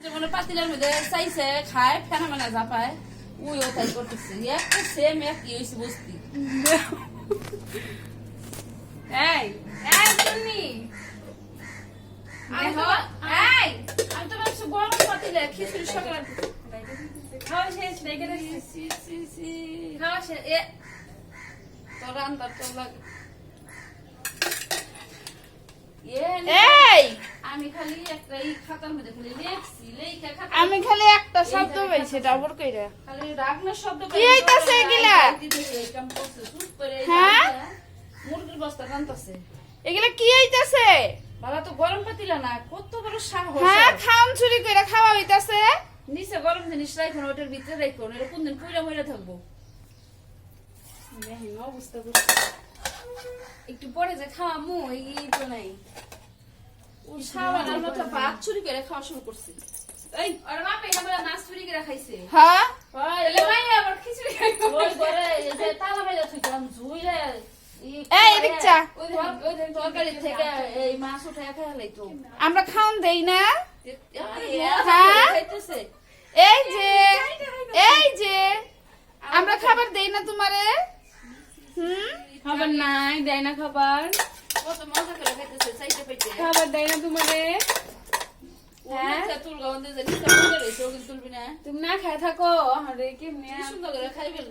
যেমন পাতিলের মধ্যে চাইছে খায় ফেনা মেনা জাপায় উইও তাই করতেছে। একটা সেম একই হয়েছে বস্তি। এই এই আমি তো এই আমি তো ভাবছি গরম পাতিলে খিচুড়ি সকালে খাওয়া শেষ রেখে দিচ্ছি খাওয়া শেষ এ তোর আন্দার তোর লাগে। এই আমি খালি একটা শব্দ পাইছি ডাবর কইরা। রাগনার শব্দ কি হইতাছে এগুলা? হ্যাঁ? মুরগির বস্তা টানতাছে। এগুলা কি হইতাছে? বাবা তো গরম পাতিলা না কত বড় সাহস হ্যাঁ। খাওন চুরি কইরা খাওয়া হইতাছে। নিচে গরম জিনিস রাখুন ওটার ভিতরে রাখুন এটা কোনদিন পুইরা মইরা থাকব। অবস্থা করছে একটু পরে যে খাওয়া মু এই তো নাই। সাবানের মতো ভাত চুরি করে খাওয়া শুরু করছে। এই আর মা পেয়ে বলে মাছ চুরি করে খাইছে। হ্যাঁ? ওই তাহলে আবার খিচুড়ি খাইছে ওই ঘরে এই যে তালা আমরা খাওন দেই না? হ্যাঁ? এই যে এই যে আমরা খাবার দেই না তোমারে? হুম? খাবার নাই দেয় না খাবার। কত মজা করে খাইতেছে খাবার দেয় না তোমারে? হ্যাঁ? তুমি না খায় থাকো। আরে কেমনি? সুন্দর করে খাই করি